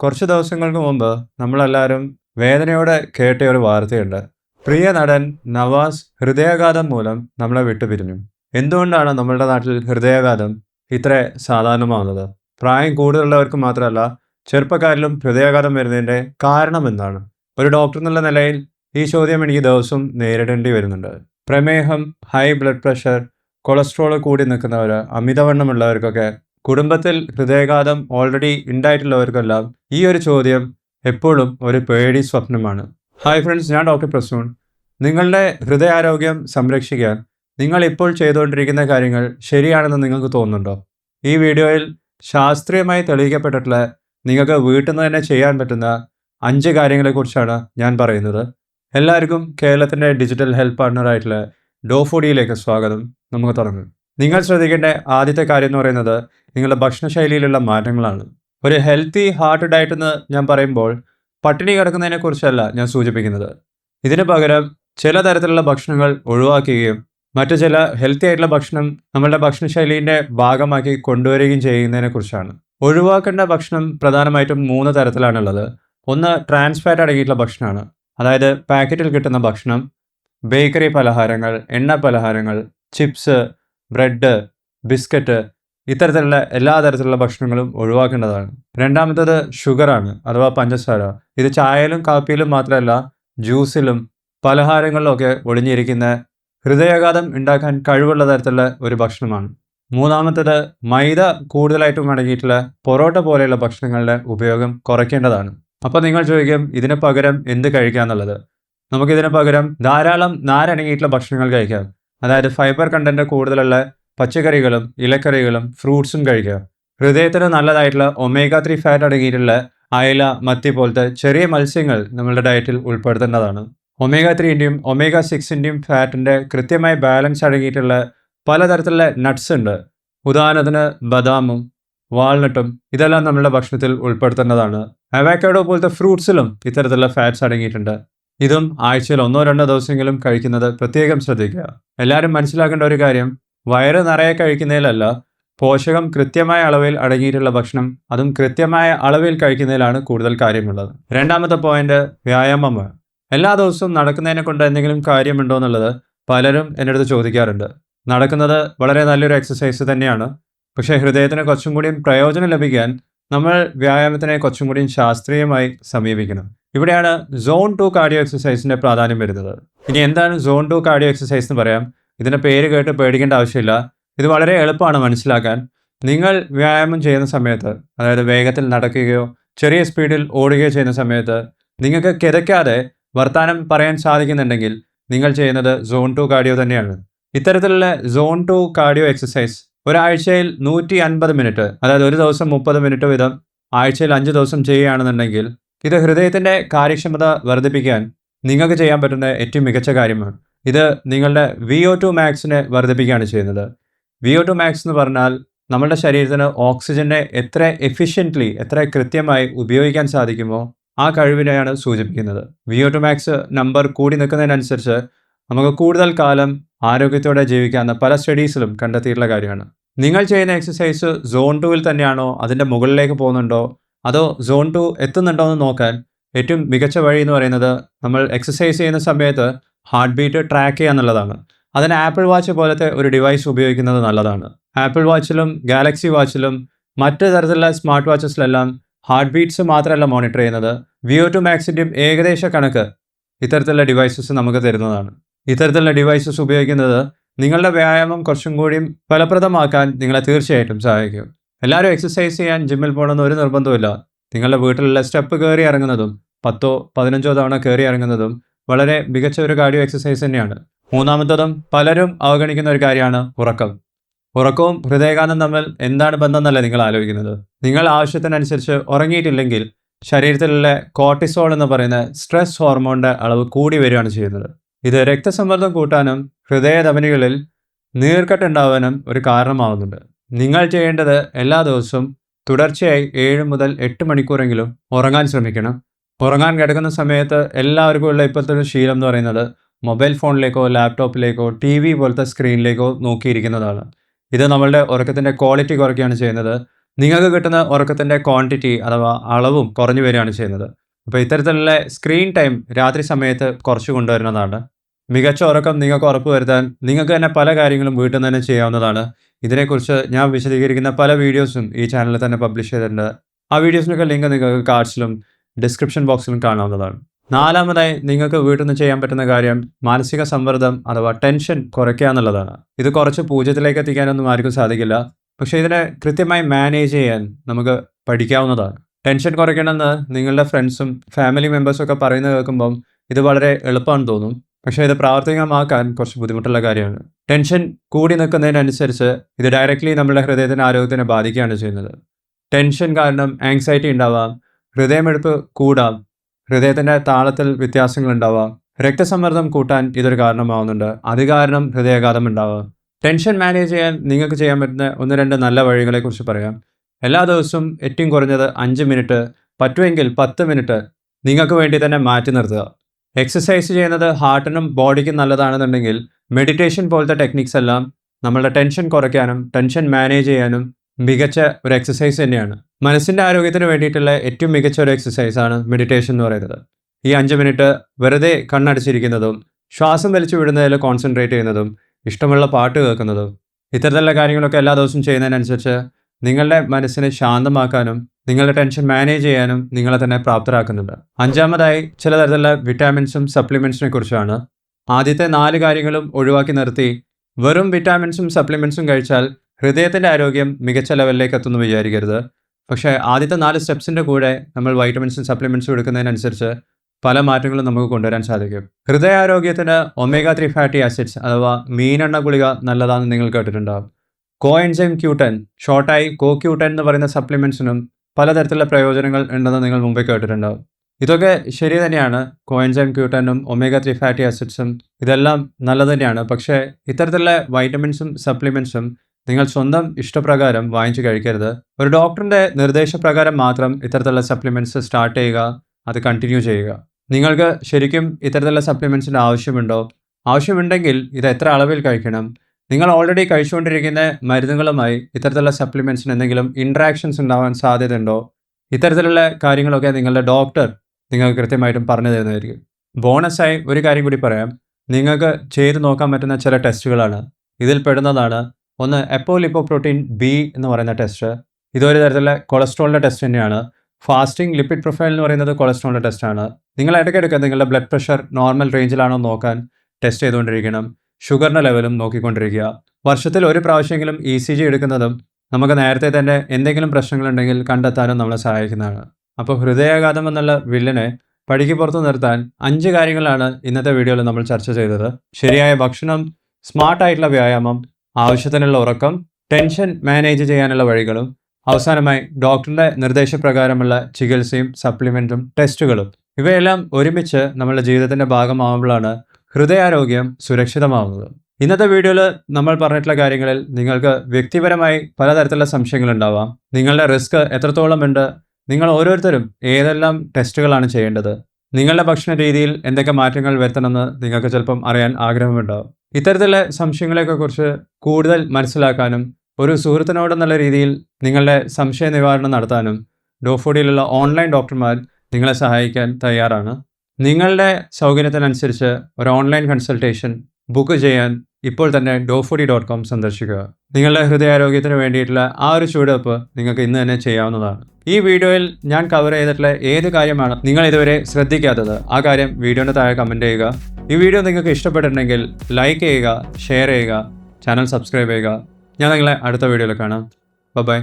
കുറച്ച് ദിവസങ്ങൾക്ക് മുമ്പ് നമ്മളെല്ലാവരും വേദനയോടെ കേട്ട ഒരു വാർത്തയുണ്ട്. പ്രിയ നടൻ നവാസ് ഹൃദയാഘാതം മൂലം നമ്മളെ വിട്ടുപിരിഞ്ഞു എന്തുകൊണ്ടാണ് നമ്മളുടെ നാട്ടിൽ ഹൃദയാഘാതം ഇത്ര സാധാരണമാകുന്നത് പ്രായം കൂടുതലുള്ളവർക്ക് മാത്രമല്ല ചെറുപ്പക്കാരിലും ഹൃദയാഘാതം വരുന്നതിന്റെ കാരണം എന്താണ്? ഒരു ഡോക്ടർ എന്നുള്ള നിലയിൽ ഈ ചോദ്യം എനിക്ക് ദിവസവും നേരിടേണ്ടി വരുന്നുണ്ട്. പ്രമേഹം ഹൈ ബ്ലഡ് പ്രഷർ കൊളസ്ട്രോൾ കൂടി നിൽക്കുന്നവർ അമിതവണ്ണമുള്ളവർക്കൊക്കെ കുടുംബത്തിൽ ഹൃദയാഘാതം ഓൾറെഡി ഉണ്ടായിട്ടുള്ളവർക്കെല്ലാം ഈ ഒരു ചോദ്യം എപ്പോഴും ഒരു പേടി സ്വപ്നമാണ്. ഹായ് ഫ്രണ്ട്സ് ഞാൻ ഡോക്ടർ പ്രസൂൺ. നിങ്ങളുടെ ഹൃദയാരോഗ്യം സംരക്ഷിക്കാൻ നിങ്ങൾ ഇപ്പോൾ ചെയ്തുകൊണ്ടിരിക്കുന്ന കാര്യങ്ങൾ ശരിയാണെന്ന് നിങ്ങൾക്ക് തോന്നുന്നുണ്ടോ? ഈ വീഡിയോയിൽ ശാസ്ത്രീയമായി തെളിയിക്കപ്പെട്ടിട്ടുള്ള നിങ്ങൾക്ക് വീട്ടിൽ നിന്ന് തന്നെ ചെയ്യാൻ പറ്റുന്ന അഞ്ച് കാര്യങ്ങളെക്കുറിച്ചാണ് ഞാൻ പറയുന്നത്. എല്ലാവർക്കും കേരളത്തിന്റെ ഡിജിറ്റൽ ഹെൽത്ത് പാർട്ണറായിട്ടുള്ള ഡോഫോഡിയിലേക്ക് സ്വാഗതം. നമുക്ക് തുടങ്ങാം. നിങ്ങൾ ശ്രദ്ധിക്കേണ്ട ആദ്യത്തെ കാര്യം എന്ന് പറയുന്നത് നിങ്ങളുടെ ഭക്ഷണശൈലിയിലുള്ള മാറ്റങ്ങളാണ്. ഒരു ഹെൽത്തി ഹാർട്ട് ഡയറ്റ് എന്ന് ഞാൻ പറയുമ്പോൾ പട്ടിണി കിടക്കുന്നതിനെ കുറിച്ചല്ല ഞാൻ സൂചിപ്പിക്കുന്നത്. ഇതിന് പകരം ചില തരത്തിലുള്ള ഭക്ഷണങ്ങൾ ഒഴിവാക്കുകയും മറ്റു ചില ഹെൽത്തി ആയിട്ടുള്ള ഭക്ഷണം നമ്മളുടെ ഭക്ഷണശൈലീന്റെ ഭാഗമാക്കി കൊണ്ടുവരികയും ചെയ്യുന്നതിനെ കുറിച്ചാണ്. ഒഴിവാക്കേണ്ട ഭക്ഷണം പ്രധാനമായിട്ടും മൂന്ന് തരത്തിലാണുള്ളത്. ഒന്ന് ട്രാൻസ് ഫാറ്റ് അടങ്ങിയിട്ടുള്ള ഭക്ഷണമാണ്. അതായത് പാക്കറ്റിൽ കിട്ടുന്ന ഭക്ഷണം ബേക്കറി പലഹാരങ്ങൾ എണ്ണ പലഹാരങ്ങൾ ചിപ്സ് ബ്രെഡ് ബിസ്ക്കറ്റ് ഇത്തരത്തിലുള്ള എല്ലാ തരത്തിലുള്ള ഭക്ഷണങ്ങളും ഒഴിവാക്കേണ്ടതാണ്. രണ്ടാമത്തത് ഷുഗറാണ് അഥവാ പഞ്ചസാര. ഇത് ചായയിലും കാപ്പിയിലും മാത്രമല്ല ജ്യൂസിലും പലഹാരങ്ങളിലും ഒക്കെ ഒളിഞ്ഞിരിക്കുന്ന ഹൃദയാഘാതം ഉണ്ടാക്കാൻ കഴിവുള്ള തരത്തിലുള്ള ഒരു ഭക്ഷണമാണ്. മൂന്നാമത്തത് മൈദ കൂടുതലായിട്ടും അടങ്ങിയിട്ടുള്ള പൊറോട്ട പോലെയുള്ള ഭക്ഷണങ്ങളുടെ ഉപയോഗം കുറയ്ക്കേണ്ടതാണ്. അപ്പോൾ നിങ്ങൾ ചോദിക്കും ഇതിന് പകരം എന്ത് കഴിക്കാന്നുള്ളത്? നമുക്കിതിന് പകരം ധാരാളം നാരടങ്ങിയിട്ടുള്ള ഭക്ഷണങ്ങൾ കഴിക്കാം. അതായത് ഫൈബർ കണ്ടന്റ് കൂടുതലുള്ള പച്ചക്കറികളും ഇലക്കറികളും ഫ്രൂട്ട്സും കഴിക്കുക. ഹൃദയത്തിന് നല്ലതായിട്ടുള്ള ഒമേഗ ത്രീ ഫാറ്റ് അടങ്ങിയിട്ടുള്ള അയല മത്തി പോലത്തെ ചെറിയ മത്സ്യങ്ങൾ നമ്മളുടെ ഡയറ്റിൽ ഉൾപ്പെടുത്തേണ്ടതാണ്. ഒമേഗ ത്രീന്റെയും ഒമേഗ സിക്സിന്റെയും ഫാറ്റിന്റെ കൃത്യമായ ബാലൻസ് അടങ്ങിയിട്ടുള്ള പലതരത്തിലുള്ള നട്ട്സ് ഉണ്ട്. ഉദാഹരണത്തിന് ബദാമും വാൾനട്ടും ഇതെല്ലാം നമ്മളുടെ ഭക്ഷണത്തിൽ ഉൾപ്പെടുത്തേണ്ടതാണ്. അവാക്കാഡോ പോലത്തെ ഫ്രൂട്ട്സിലും ഇത്തരത്തിലുള്ള ഫാറ്റ്സ് അടങ്ങിയിട്ടുണ്ട്. ഇതും ആഴ്ചയിൽ ഒന്നോ രണ്ടോ ദിവസമെങ്കിലും കഴിക്കുന്നത് പ്രത്യേകം ശ്രദ്ധിക്കുക. എല്ലാവരും മനസ്സിലാക്കേണ്ട ഒരു കാര്യം വയറ് നിറയെ കഴിക്കുന്നതിലല്ല പോഷകം കൃത്യമായ അളവിൽ അടങ്ങിയിട്ടുള്ള ഭക്ഷണം അതും കൃത്യമായ അളവിൽ കഴിക്കുന്നതിലാണ് കൂടുതൽ കാര്യമുള്ളത്. രണ്ടാമത്തെ പോയിന്റ് വ്യായാമമാണ് എല്ലാ ദിവസവും നടക്കുന്നതിനെ കൊണ്ട് എന്തെങ്കിലും കാര്യമുണ്ടോ എന്നുള്ളത് പലരും എന്റെ അടുത്ത് ചോദിക്കാറുണ്ട്. നടക്കുന്നത് വളരെ നല്ലൊരു എക്സസൈസ് തന്നെയാണ്. പക്ഷേ ഹൃദയത്തിന് കുറച്ചും കൂടിയും പ്രയോജനം ലഭിക്കാൻ നമ്മൾ വ്യായാമത്തിനെ കുറച്ചും കൂടി ശാസ്ത്രീയമായി സമീപിക്കണം. ഇവിടെയാണ് സോൺ ടു കാർഡിയോ എക്സസൈസിന്റെ പ്രാധാന്യം വരുന്നത്. ഇനി എന്താണ് സോൺ ടു കാർഡിയോ എക്സസൈസ് എന്ന് പറയാം? ഇതിന്റെ പേര് കേട്ട് പേടിക്കേണ്ട ആവശ്യമില്ല. ഇത് വളരെ എളുപ്പമാണ് മനസ്സിലാക്കാൻ. നിങ്ങൾ വ്യായാമം ചെയ്യുന്ന സമയത്ത് അതായത് വേഗത്തിൽ നടക്കുകയോ ചെറിയ സ്പീഡിൽ ഓടുകയോ ചെയ്യുന്ന സമയത്ത് നിങ്ങൾക്ക് കിതയ്ക്കാതെ വർത്തമാനം പറയാൻ സാധിക്കുന്നുണ്ടെങ്കിൽ നിങ്ങൾ ചെയ്യുന്നത് സോൺ ടു കാർഡിയോ തന്നെയാണ്. ഇത്തരത്തിലുള്ള സോൺ ടു കാർഡിയോ എക്സസൈസ് ഒരാഴ്ചയിൽ നൂറ്റി അൻപത് മിനിറ്റ് അതായത് ഒരു ദിവസം മുപ്പത് മിനിറ്റ് വീതം ആഴ്ചയിൽ അഞ്ച് ദിവസം ചെയ്യുകയാണെന്നുണ്ടെങ്കിൽ ഇത് ഹൃദയത്തിന്റെ കാര്യക്ഷമത വർദ്ധിപ്പിക്കാൻ നിങ്ങൾക്ക് ചെയ്യാൻ പറ്റുന്ന ഏറ്റവും മികച്ച കാര്യമാണ്. ഇത് നിങ്ങളുടെ വി ഒ ടു മാക്സിനെ വർദ്ധിപ്പിക്കുകയാണ് ചെയ്യുന്നത്. വി ഒ ടു മാക്സ് എന്ന് പറഞ്ഞാൽ നമ്മുടെ ശരീരത്തിന് ഓക്സിജനെ എത്ര എഫിഷ്യന്റ്ലി എത്ര കൃത്യമായി ഉപയോഗിക്കാൻ സാധിക്കുമോ ആ കഴിവിനെയാണ് സൂചിപ്പിക്കുന്നത്. V O two max number കൂടി നിൽക്കുന്നതിനനുസരിച്ച് നമുക്ക് കൂടുതൽ കാലം ആരോഗ്യത്തോടെ ജീവിക്കാവുന്ന പല സ്റ്റഡീസിലും കണ്ടെത്തിയിട്ടുള്ള കാര്യമാണ്. നിങ്ങൾ ചെയ്യുന്ന എക്സസൈസ് സോൺ ടുവിൽ തന്നെയാണോ? അതിന്റെ മുകളിലേക്ക് പോകുന്നുണ്ടോ? അതോ സോൺ ടു എത്തുന്നുണ്ടോ എന്ന് നോക്കാൻ ഏറ്റവും മികച്ച വഴി എന്ന് പറയുന്നത് നമ്മൾ എക്സസൈസ് ചെയ്യുന്ന സമയത്ത് ഹാർട്ട് ബീറ്റ് ട്രാക്ക് ചെയ്യുക എന്നുള്ളതാണ്. അതിന് ആപ്പിൾ വാച്ച് പോലത്തെ ഒരു ഡിവൈസ് ഉപയോഗിക്കുന്നത് നല്ലതാണ്. ആപ്പിൾ വാച്ചിലും ഗാലക്സി വാച്ചിലും മറ്റു തരത്തിലുള്ള സ്മാർട്ട് വാച്ചസിലെല്ലാം ഹാർട്ട് ബീറ്റ്സ് മാത്രമല്ല മോണിറ്റർ ചെയ്യുന്നത്. വിയോ ടു മാക്സിന്റെയും ഏകദേശ കണക്ക് ഇത്തരത്തിലുള്ള ഡിവൈസസ് നമുക്ക് തരുന്നതാണ്. ഇത്തരത്തിലുള്ള ഡിവൈസസ് ഉപയോഗിക്കുന്നത് നിങ്ങളുടെ വ്യായാമം കുറച്ചും കൂടി ഫലപ്രദമാക്കാൻ നിങ്ങളെ തീർച്ചയായിട്ടും സഹായിക്കും. എല്ലാവരും എക്സസൈസ് ചെയ്യാൻ ജിമ്മിൽ പോകണമെന്ന് ഒരു നിർബന്ധമില്ല നിങ്ങളുടെ വീട്ടിലുള്ള സ്റ്റെപ്പ് കയറി ഇറങ്ങുന്നതും പത്തോ പതിനഞ്ചോ തവണ കയറി ഇറങ്ങുന്നതും വളരെ മികച്ച ഒരു കാർഡിയോ എക്സസൈസ് തന്നെയാണ്. മൂന്നാമത്തതും പലരും അവഗണിക്കുന്ന ഒരു കാര്യമാണ് ഉറക്കം. ഉറക്കവും ഹൃദയകാന്തം തമ്മിൽ എന്താണ് ബന്ധം എന്നല്ല നിങ്ങൾ ആലോചിക്കുന്നത്? നിങ്ങൾ ആവശ്യത്തിനനുസരിച്ച് ഉറങ്ങിയിട്ടില്ലെങ്കിൽ ശരീരത്തിലുള്ള കോർട്ടിസോൾ എന്ന് പറയുന്ന സ്ട്രെസ് ഹോർമോണിന്റെ അളവ് കൂടി വരികയാണ് ചെയ്യുന്നത്. ഇത് രക്തസമ്മർദ്ദം കൂട്ടാനും ഹൃദയധമനികളിൽ നീർക്കെട്ടുണ്ടാവാനും ഒരു കാരണമാവുന്നുണ്ട്. നിങ്ങൾ ചെയ്യേണ്ടത് എല്ലാ ദിവസവും തുടർച്ചയായി ഏഴ് മുതൽ എട്ട് മണിക്കൂറെങ്കിലും ഉറങ്ങാൻ ശ്രമിക്കണം. ഉറങ്ങാൻ കിടക്കുന്ന സമയത്ത് എല്ലാവർക്കും ഉള്ള ഇപ്പോഴത്തെ ഒരു ശീലം എന്ന് പറയുന്നത് മൊബൈൽ ഫോണിലേക്കോ ലാപ്ടോപ്പിലേക്കോ ടി വി പോലത്തെ സ്ക്രീനിലേക്കോ നോക്കിയിരിക്കുന്നതാണ്. ഇത് നമ്മളുടെ ഉറക്കത്തിന്റെ ക്വാളിറ്റി കുറയ്ക്കുകയാണ് ചെയ്യുന്നത്. നിങ്ങൾക്ക് കിട്ടുന്ന ഉറക്കത്തിന്റെ ക്വാണ്ടിറ്റി അഥവാ അളവും കുറഞ്ഞു വരികയാണ് ചെയ്യുന്നത്. അപ്പോൾ ഇത്തരത്തിലുള്ള സ്ക്രീൻ ടൈം രാത്രി സമയത്ത് കുറച്ച് കൊണ്ടുവരുന്നതാണ്. മികച്ച ഉറക്കം നിങ്ങൾക്ക് ഉറപ്പ് വരുത്താൻ നിങ്ങൾക്ക് തന്നെ പല കാര്യങ്ങളും വീട്ടിൽ നിന്ന് തന്നെ ചെയ്യാവുന്നതാണ്. ഇതിനെക്കുറിച്ച് ഞാൻ വിശദീകരിക്കുന്ന പല വീഡിയോസും ഈ ചാനലിൽ തന്നെ പബ്ലിഷ് ചെയ്തിട്ടുണ്ട്. ആ വീഡിയോസിനൊക്കെ ലിങ്ക് നിങ്ങൾക്ക് കാർഡ്സിലും ഡിസ്ക്രിപ്ഷൻ ബോക്സിലും കാണാവുന്നതാണ്. നാലാമതായി നിങ്ങൾക്ക് വീട്ടിൽ നിന്ന് ചെയ്യാൻ പറ്റുന്ന കാര്യം മാനസിക സമ്മർദ്ദം അഥവാ ടെൻഷൻ കുറയ്ക്കുക എന്നുള്ളതാണ്. ഇത് കുറച്ച് പൂജ്യത്തിലേക്ക് എത്തിക്കാനൊന്നും ആർക്കും സാധിക്കില്ല. പക്ഷേ ഇതിനെ കൃത്യമായി മാനേജ് ചെയ്യാൻ നമുക്ക് പഠിക്കാവുന്നതാണ്. ടെൻഷൻ കുറയ്ക്കണമെന്ന് നിങ്ങളുടെ ഫ്രണ്ട്സും ഫാമിലി മെമ്പേഴ്സും ഒക്കെ പറയുന്നത് കേൾക്കുമ്പം ഇത് വളരെ എളുപ്പമാണെന്ന് തോന്നും. പക്ഷേ ഇത് പ്രാവർത്തികമാക്കാൻ കുറച്ച് ബുദ്ധിമുട്ടുള്ള കാര്യമാണ്. ടെൻഷൻ കൂടി നിൽക്കുന്നതിനനുസരിച്ച് ഇത് ഡയറക്റ്റ്ലി നമ്മുടെ ഹൃദയത്തിന്റെ ആരോഗ്യത്തിനെ ബാധിക്കുകയാണ് ചെയ്യുന്നത്. ടെൻഷൻ കാരണം ആങ്സൈറ്റി ഉണ്ടാവാം ഹൃദയമെടുപ്പ് കൂടാം ഹൃദയത്തിന്റെ താളത്തിൽ വ്യത്യാസങ്ങൾ ഉണ്ടാവാം രക്തസമ്മർദ്ദം കൂട്ടാൻ ഇതൊരു കാരണമാവുന്നുണ്ട്. അത് കാരണം ഹൃദയാഘാതം ഉണ്ടാവാം. ടെൻഷൻ മാനേജ് ചെയ്യാൻ നിങ്ങൾക്ക് ചെയ്യാൻ പറ്റുന്ന ഒന്ന് രണ്ട് നല്ല വഴികളെക്കുറിച്ച് പറയാം. എല്ലാ ദിവസവും ഏറ്റവും കുറഞ്ഞത് അഞ്ച് മിനിറ്റ് പറ്റുമെങ്കിൽ പത്ത് മിനിറ്റ് നിങ്ങൾക്ക് വേണ്ടി തന്നെ മാറ്റി നിർത്തുക. എക്സസൈസ് ചെയ്യുന്നത് ഹാർട്ടിനും ബോഡിക്കും നല്ലതാണെന്നുണ്ടെങ്കിൽ മെഡിറ്റേഷൻ പോലത്തെ ടെക്നിക്സ് എല്ലാം നമ്മളുടെ ടെൻഷൻ കുറയ്ക്കാനും ടെൻഷൻ മാനേജ് ചെയ്യാനും മികച്ച ഒരു എക്സസൈസ് തന്നെയാണ്. മനസ്സിന്റെ ആരോഗ്യത്തിന് വേണ്ടിയിട്ടുള്ള ഏറ്റവും മികച്ച ഒരു എക്സസൈസാണ് മെഡിറ്റേഷൻ എന്ന് പറയുന്നത്. ഈ അഞ്ച് മിനിറ്റ് വെറുതെ കണ്ണടച്ചിരിക്കുന്നതും ശ്വാസം വലിച്ചു വിടുന്നതിൽ കോൺസെൻട്രേറ്റ് ചെയ്യുന്നതും ഇഷ്ടമുള്ള പാട്ട് കേൾക്കുന്നതും ഇത്തരത്തിലുള്ള കാര്യങ്ങളൊക്കെ എല്ലാ ദിവസവും ചെയ്യുന്നതിനനുസരിച്ച് നിങ്ങളുടെ മനസ്സിനെ ശാന്തമാക്കാനും നിങ്ങളുടെ ടെൻഷൻ മാനേജ് ചെയ്യാനും നിങ്ങളെ തന്നെ പ്രാപ്തരാക്കുന്നുണ്ട്. അഞ്ചാമതായി ചില തരത്തിലുള്ള വിറ്റാമിൻസും സപ്ലിമെൻസിനെ കുറിച്ചാണ്. ആദ്യത്തെ നാല് കാര്യങ്ങളും ഒഴിവാക്കി നിർത്തി വെറും വിറ്റാമിൻസും സപ്ലിമെൻസും കഴിച്ചാൽ ഹൃദയത്തിന്റെ ആരോഗ്യം മികച്ച ലെവലിലേക്ക് എത്തുമെന്ന് വിചാരിക്കരുത്. പക്ഷേ ആദ്യത്തെ നാല് സ്റ്റെപ്സിന്റെ കൂടെ നമ്മൾ വൈറ്റമിൻസും സപ്ലിമെൻസും എടുക്കുന്നതിനനുസരിച്ച് പല മാറ്റങ്ങളും നമുക്ക് കൊണ്ടുവരാൻ സാധിക്കും. ഹൃദയാരോഗ്യത്തിന് ഒമേഗ ത്രീ ഫാറ്റി ആസിഡ്സ് അഥവാ മീനെണ്ണ ഗുളിക നല്ലതാണെന്ന് നിങ്ങൾ കേട്ടിട്ടുണ്ടാകും കോ എൻസൈം ക്യൂട്ടൻ ഷോർട്ടായി കോ ക്യൂട്ടൻ എന്ന് പറയുന്ന സപ്ലിമെന്റ്സിനും പലതരത്തിലുള്ള പ്രയോജനങ്ങൾ ഉണ്ടെന്ന് നിങ്ങൾ മുമ്പേ കേട്ടിട്ടുണ്ടാവും. ഇതൊക്കെ ശരി തന്നെയാണ്. കോയൻസൈം ക്യൂട്ടനും ഒമേഗ ത്രീ ഫാറ്റി ആസിഡ്സും ഇതെല്ലാം നല്ലത് തന്നെയാണ്. പക്ഷേ ഇത്തരത്തിലുള്ള വൈറ്റമിൻസും സപ്ലിമെന്റ്സും നിങ്ങൾ സ്വന്തം ഇഷ്ടപ്രകാരം വാങ്ങിച്ചു കഴിക്കരുത്. ഒരു ഡോക്ടറിന്റെ നിർദ്ദേശപ്രകാരം മാത്രം ഇത്തരത്തിലുള്ള സപ്ലിമെന്റ്സ് സ്റ്റാർട്ട് ചെയ്യുക അത് കണ്ടിന്യൂ ചെയ്യുക. നിങ്ങൾക്ക് ശരിക്കും ഇത്തരത്തിലുള്ള സപ്ലിമെന്റ്സിന്റെ ആവശ്യമുണ്ടോ? ആവശ്യമുണ്ടെങ്കിൽ ഇത് എത്ര അളവിൽ കഴിക്കണം? നിങ്ങൾ ഓൾറെഡി കഴിച്ചുകൊണ്ടിരിക്കുന്ന മരുന്നുകളുമായി ഇത്തരത്തിലുള്ള സപ്ലിമെന്റ്സിന് എന്തെങ്കിലും ഇൻട്രാക്ഷൻസ് ഉണ്ടാവാൻ സാധ്യതയുണ്ടോ? ഇത്തരത്തിലുള്ള കാര്യങ്ങളൊക്കെ നിങ്ങളുടെ ഡോക്ടർ നിങ്ങൾക്ക് കൃത്യമായിട്ടും പറഞ്ഞു തരുന്നതായിരിക്കും. ബോണസായി ഒരു കാര്യം കൂടി പറയാം. നിങ്ങൾക്ക് ചെയ്ത് നോക്കാൻ പറ്റുന്ന ചില ടെസ്റ്റുകളാണ് ഇതിൽ പെടുന്നതാണ്. ഒന്ന് എപ്പോ ലിപ്പോ പ്രോട്ടീൻ ബി എന്ന് പറയുന്ന ടെസ്റ്റ് ഇതൊരു തരത്തിലുള്ള കൊളസ്ട്രോളിന്റെ ടെസ്റ്റ് തന്നെയാണ്. ഫാസ്റ്റിംഗ് ലിപ്പിഡ് പ്രൊഫൈൽ എന്ന് പറയുന്നത് കൊളസ്ട്രോളിന്റെ ടെസ്റ്റാണ് നിങ്ങൾ ഇടയ്ക്കിടയ്ക്ക് നിങ്ങളുടെ ബ്ലഡ് പ്രഷർ നോർമൽ റേഞ്ചിലാണോ നോക്കാൻ ടെസ്റ്റ് ചെയ്തുകൊണ്ടിരിക്കണം. ഷുഗറിന്റെ ലെവലും നോക്കിക്കൊണ്ടിരിക്കുക. വർഷത്തിൽ ഒരു പ്രാവശ്യമെങ്കിലും ഇ സി ജി എടുക്കുന്നതും നമുക്ക് നേരത്തെ തന്നെ എന്തെങ്കിലും പ്രശ്നങ്ങളുണ്ടെങ്കിൽ കണ്ടെത്താനും നമ്മളെ സഹായിക്കുന്നതാണ്. അപ്പോൾ ഹൃദയാഘാതം എന്നുള്ള വില്ലനെ പടിക്ക് പുറത്ത് നിർത്താൻ അഞ്ച് കാര്യങ്ങളാണ് ഇന്നത്തെ വീഡിയോയിൽ നമ്മൾ ചർച്ച ചെയ്തത്. ശരിയായ ഭക്ഷണം സ്മാർട്ടായിട്ടുള്ള വ്യായാമം ആവശ്യത്തിനുള്ള ഉറക്കം ടെൻഷൻ മാനേജ് ചെയ്യാനുള്ള വഴികളും അവസാനമായി ഡോക്ടറുടെ നിർദ്ദേശപ്രകാരമുള്ള ചികിത്സയും സപ്ലിമെന്റും ടെസ്റ്റുകളും. ഇവയെല്ലാം ഒരുമിച്ച് നമ്മുടെ ജീവിതത്തിന്റെ ഭാഗമാകുമ്പോഴാണ് ഹൃദയാരോഗ്യം സുരക്ഷിതമാവുന്നത്. ഇന്നത്തെ വീഡിയോയിൽ നമ്മൾ പറഞ്ഞിട്ടുള്ള കാര്യങ്ങളിൽ നിങ്ങൾക്ക് വ്യക്തിപരമായി പലതരത്തിലുള്ള സംശയങ്ങളുണ്ടാവാം നിങ്ങളുടെ റിസ്ക് എത്രത്തോളം ഉണ്ട്? നിങ്ങൾ ഓരോരുത്തരും ഏതെല്ലാം ടെസ്റ്റുകളാണ് ചെയ്യേണ്ടത്? നിങ്ങളുടെ ഭക്ഷണ രീതിയിൽ എന്തൊക്കെ മാറ്റങ്ങൾ വരുത്തണമെന്ന് നിങ്ങൾക്ക് ചിലപ്പം അറിയാൻ ആഗ്രഹമുണ്ടാവും. ഇത്തരത്തിലെ സംശയങ്ങളെയൊക്കെ കുറിച്ച് കൂടുതൽ മനസ്സിലാക്കാനും ഒരു സുഹൃത്തിനോടെന്നുള്ള രീതിയിൽ നിങ്ങളുടെ സംശയ നിവാരണം നടത്താനും ഡോഫോഡിയിലുള്ള ഓൺലൈൻ ഡോക്ടർമാർ നിങ്ങളെ സഹായിക്കാൻ തയ്യാറാണ്. നിങ്ങളുടെ സൗകര്യത്തിനനുസരിച്ച് ഒരു ഓൺലൈൻ കൺസൾട്ടേഷൻ ബുക്ക് ചെയ്യാൻ ഇപ്പോൾ തന്നെ ഡോഫുഡി ഡോട്ട് കോം സന്ദർശിക്കുക. നിങ്ങളുടെ ഹൃദയാരോഗ്യത്തിന് വേണ്ടിയിട്ടുള്ള ആ ഒരു ചുവടുവെപ്പ് നിങ്ങൾക്ക് ഇന്ന് തന്നെ ചെയ്യാവുന്നതാണ്. ഈ വീഡിയോയിൽ ഞാൻ കവർ ചെയ്തിട്ടുള്ള ഏത് കാര്യമാണ് നിങ്ങൾ ഇതുവരെ ശ്രദ്ധിക്കാത്തത്? ആ കാര്യം വീഡിയോന്റെ താഴെ കമന്റ് ചെയ്യുക. ഈ വീഡിയോ നിങ്ങൾക്ക് ഇഷ്ടപ്പെട്ടിട്ടുണ്ടെങ്കിൽ ലൈക്ക് ചെയ്യുക ഷെയർ ചെയ്യുക ചാനൽ സബ്സ്ക്രൈബ് ചെയ്യുക. ഞാൻ നിങ്ങളെ അടുത്ത വീഡിയോയിൽ കാണാം. ബൈ